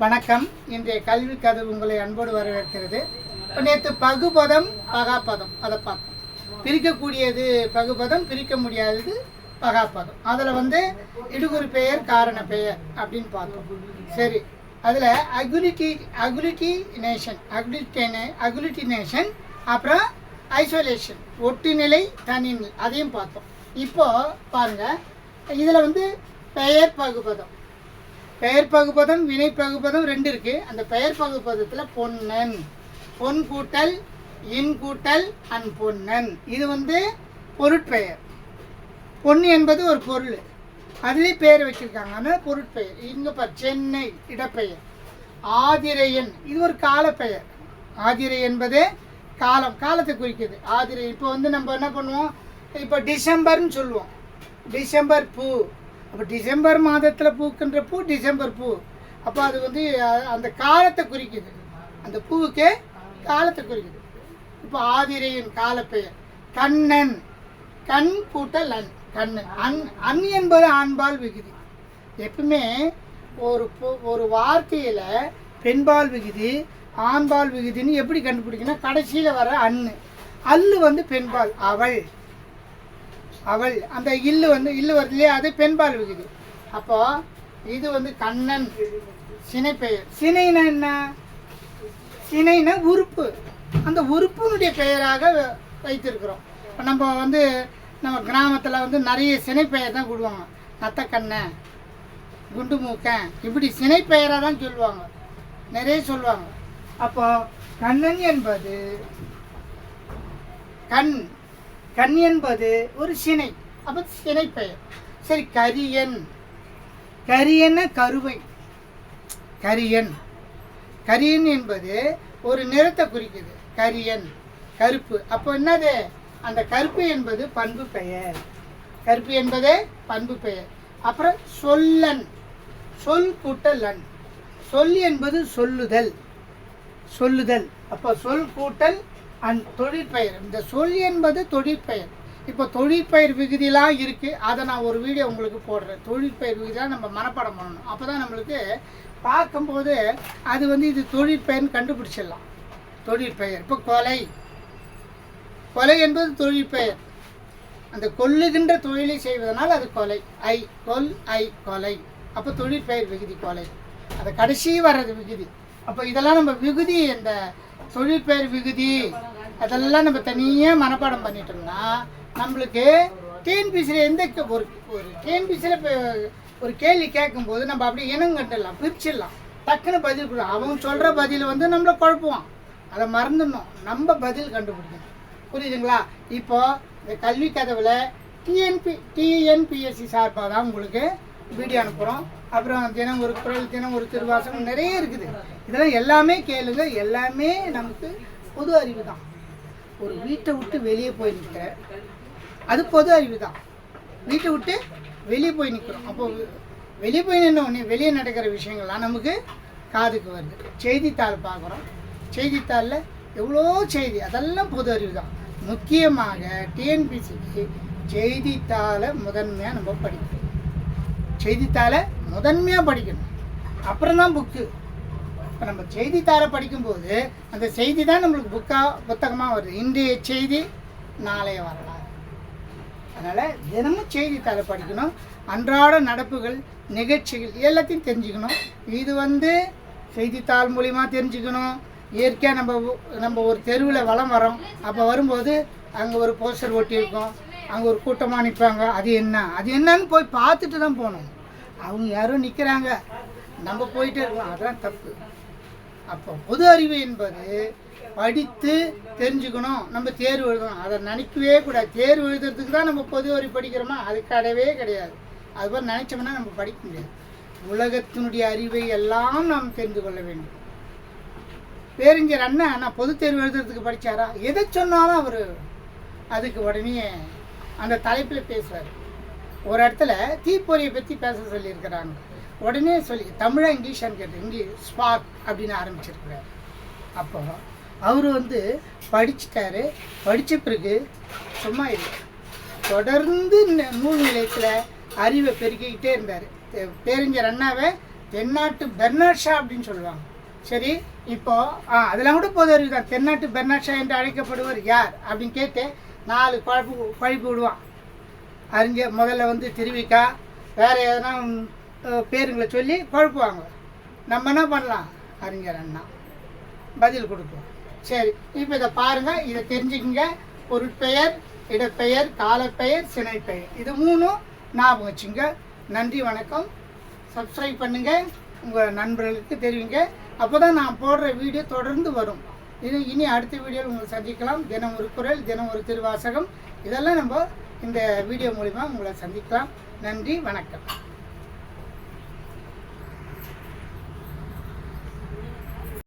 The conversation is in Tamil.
வணக்கம். இன்றைய கல்வி கதவு உங்களை அன்போடு வரவேற்கிறது. இப்போ நேற்று பகுபதம் பகாபதம். அதை பார்த்தோம் பிரிக்கக்கூடியது பகுபதம் பிரிக்க முடியாதது பகாபதம். அதில் வந்து இடுகுறி பெயர் காரண பெயர் அப்படின்னு பார்த்தோம் சரி. அதில் அகுலிட்டி அகுலிட்டி நேஷன் அகுலிட்டேனே அகுலிட்டினேஷன் அப்புறம் ஐசோலேஷன் ஒட்டுநிலை தனிநிலை அதையும் பார்த்தோம் இப்போ பாருங்கள் இதில் வந்து பெயர் பகுபதம். பெயர் பகுபதம் வினை பகுபதம் ரெண்டு இருக்கு. அந்த பெயர் பகுப்பதத்தில் பொன்னன். பொன் கூட்டல் இன் கூட்டல் அன் பொன்னன். இது வந்து பொருட்பெயர். பொன்னு என்பது ஒரு பொருள். அதுலேயே பேர் வச்சிருக்காங்க. ஆனால் பொருட்பெயர். இங்கே பார் சென்னை இடப்பெயர். ஆதிரையன். இது ஒரு காலப்பெயர். ஆதிரை என்பது காலம். காலத்தை குறிக்குது. ஆதிரை. இப்போ வந்து நம்ம என்ன பண்ணுவோம்? இப்போ டிசம்பர்னு சொல்லுவோம். டிசம்பர் பூ. அப்போ டிசம்பர் மாதத்தில் பூக்கின்ற பூ டிசம்பர் பூ. அப்போ அது வந்து அந்த காலத்தை குறிக்குது. அந்த பூவுக்கு காலத்தை குறிக்குது. இப்போ ஆதிரையின் காலப்பெயர். கண்ணன். கண் கூட்டல் அன். கண்ணன் அன் அன் என்பது ஆண்பால் விகுதி. எப்பவுமே ஒரு ஒரு வார்த்தையில் பெண்பால் விகுதி ஆண்பால் விகுதின்னு எப்படி கண்டுபிடிக்கணும் கடைசியில் வர அன்னு. அல்லு வந்து பெண்பால். அவள். அவள் அந்த இல்லு வந்து இல்லு வருது இல்லையா அது பெண்பால் விகுதி. அப்போ இது வந்து கண்ணன் சினைப்பெயர் சினைனா என்ன? சினைனா உறுப்பு. அந்த உறுப்பினுடைய பெயராக வ- வைத்திருக்கிறோம். இப்போ நம்ம வந்து நம்ம கிராமத்தில் வந்து நிறைய சினைப்பெயர் தான் கூடுவாங்க. நத்தக்கண்ணை குண்டு மூக்கன் இப்படி சினைப்பெயராக தான் சொல்லுவாங்க. நிறைய சொல்லுவாங்க. அப்போ கண்ணன் என்பது கண் கண் என்பது ஒரு சினை. அப்போ சினை பெயர். சரி கரியன். கரியன கருவை. கரியன். கரியன் என்பது ஒரு நிறத்தை குறிக்குது. கரியன் கருப்பு. அப்போ என்னது? அந்த கருப்பு என்பது பண்பு பெயர். கருப்பு என்பது பண்பு பெயர். அப்புறம் சொல்லன். சொல் கூட்டலன். சொல் என்பது சொல்லுதல். சொல்லுதல். அப்போ சொல் கூட்டல் அந் தொழிற்பெயர். இந்த சொல் என்பது தொழிற்பெயர். இப்போ தொழிற்பயிர் விகுதிலாம் இருக்குது அதை நான் ஒரு வீடியோ உங்களுக்கு போடுறேன். தொழிற்பெயர் விகுதியெலாம் நம்ம மனப்பாடம் பண்ணணும். அப்போ தான் நம்மளுக்கு பார்க்கும்போது அது வந்து இது தொழிற்பெயர்னு கண்டுபிடிச்சிடலாம். தொழிற்பெயர். இப்போ கொலை. கொலை என்பது தொழிற்பெயர். அந்த கொல்லுகின்ற தொழிலை செய்வதனால் அது கொலை. ஐ கொல் ஐ கொலை. அப்போ தொழிற்பெயர் விகுதி கொலை. அது கடைசி வர்றது விகுதி. அப்போ இதெல்லாம் நம்ம விகுதி இந்த தொழிற்பெயர் விகுதி அதெல்லாம் நம்ம தனியாக மனப்பாடம் பண்ணிட்டோம்னா நம்மளுக்கு டிஎன்பிசியில் எந்த ஒரு ஒரு டிஎன்பிசியில் இப்போ ஒரு கேள்வி கேட்கும்போது நம்ம அப்படியே இனம் பிரிச்சிடலாம். டக்குன்னு பதில் கொடுக்கலாம் அவங்க சொல்கிற பதில் வந்து நம்மளை குழப்புவான். அதை மறந்துடணும். நம்ம பதில் கண்டுபிடிக்கணும். புரியுதுங்களா? இப்போ இந்த கல்வி கதவில் டிஎன்பி டிஎன்பிஎஸ்சி சார்பாக தான் உங்களுக்கு வீடியோ அனுப்புகிறோம் அப்புறம் தினம் ஒரு குரல் தினம் ஒரு திருவாசகம் நிறைய இருக்குது. இதெல்லாம் எல்லாமே கேளுங்க. எல்லாமே நமக்கு பொது அறிவு தான் ஒரு வீட்டை விட்டு வெளியே போய் நிற்கிற அது பொது அறிவு தான் வீட்டை விட்டு வெளியே போய் நிற்கிறோம் அப்போ வெளியே போய் நின்று வெளியே நடக்கிற விஷயங்கள்லாம் நமக்கு காதுக்கு வருது. செய்தித்தாள் பார்க்குறோம். செய்தித்தாளில் எவ்வளோ செய்தி? அதெல்லாம் பொது அறிவு தான் முக்கியமாக டிஎன்பிசிக்கு செய்தித்தாளை முதன்மையாக நம்ம படிக்கணும் செய்தித்தாளை முதன்மையாக படிக்கணும். அப்புறம் தான் புக்கு இப்போ நம்ம செய்தித்தாளை படிக்கும்போது அந்த செய்தி தான் நம்மளுக்கு புக்காக புத்தகமாக வருது. இன்றைய செய்தி நாளைய வரலாறு. அதனால் தினமும் செய்தித்தாளை படிக்கணும். அன்றாட நடப்புகள் நிகழ்ச்சிகள் எல்லாத்தையும் தெரிஞ்சுக்கணும். இது வந்து செய்தித்தாள் மூலிமா தெரிஞ்சுக்கணும். இயற்கையாக நம்ம நம்ம ஒரு தெருவில் வலம் வரோம் அப்போ வரும்போது அங்கே ஒரு போஸ்டர் ஒட்டியிருக்கோம். அங்கே ஒரு கூட்டமாக நிற்பாங்க அது என்ன? அது என்னன்னு போய் பார்த்துட்டு தான் போகணும். அவங்க யாரும் நிற்கிறாங்க நம்ம போயிட்டே இருக்கோம். அதான் தப்பு. அப்போ பொது அறிவு என்பது படித்து தெரிஞ்சுக்கணும். நம்ம தேர்வு எழுதணும். அதை நினைக்கவே கூடாது. தேர்வு எழுதுறதுக்கு தான் நம்ம பொது அறிவு படிக்கிறோமா? அது கிடையவே கிடையாது. அது மாதிரி நினைச்சோம்னா நம்ம படிக்க முடியாது. உலகத்தினுடைய அறிவை எல்லாம் நாம் தெரிந்து கொள்ள வேண்டும். பேரிஞர் அண்ணன் நான் பொது தேர்வு எழுதுறதுக்கு படிச்சாரா? எதை சொன்னாலும் அவர் அதுக்கு உடனே அந்த தலைப்பில் பேசுவார். ஒரு இடத்துல தீப்பொறியை பற்றி பேச சொல்லியிருக்கிறாங்க. உடனே சொல்லி தமிழா இங்கிலீஷான்னு கேட்டு இங்கிலீஷ் ஸ்பார்க் அப்படின்னு ஆரம்பிச்சிருக்கிறார். அப்போ அவர் வந்து படிச்சிட்டாரு. படித்த பிறகு சும்மா இல்லை. தொடர்ந்து நூல் நிலையத்தில் அறிவை பெருக்கிக்கிட்டே இருந்தார். பேரிஞர் அண்ணாவை தென்னாட்டு பெர்னாட்ஷா அப்படின்னு சொல்லுவாங்க. சரி இப்போ ஆ அதெல்லாம் கூட பொது அறிவு தான். தென்னாட்டு பெர்னாட்ஷா என்று அழைக்கப்படுவர் யார் அப்படின்னு கேட்டு நாலு குழப்பு குழப்பி விடுவான். அறிஞர் முதல்ல வந்து திருவிக்கா வேறு எதனா பேருங்களை சொல்லி குழப்புவாங்க. நம்ம என்ன பண்ணலாம்? அறிஞர் அண்ணா. பதில் கொடுப்போம். சரி இப்போ இதை பாருங்கள் இதை தெரிஞ்சுக்கிங்க. பொருட்பெயர் இடப்பெயர் காலப்பெயர் சினைப்பெயர். இது மூணும் ஞாபகம் வச்சுங்க. நன்றி வணக்கம். சப்ஸ்கிரைப் பண்ணுங்கள் உங்கள் நண்பர்களுக்கு தெரிவிங்க. அப்போ தான் நான் போடுற வீடியோ தொடர்ந்து வரும். இது இனி அடுத்த வீடியோவில் உங்களை சந்திக்கலாம். தினம் ஒரு குரல் தினம் ஒரு திருவாசகம். இதெல்லாம் நம்ம இந்த வீடியோ மூலிமா உங்களை சந்திக்கலாம். நன்றி வணக்கம்.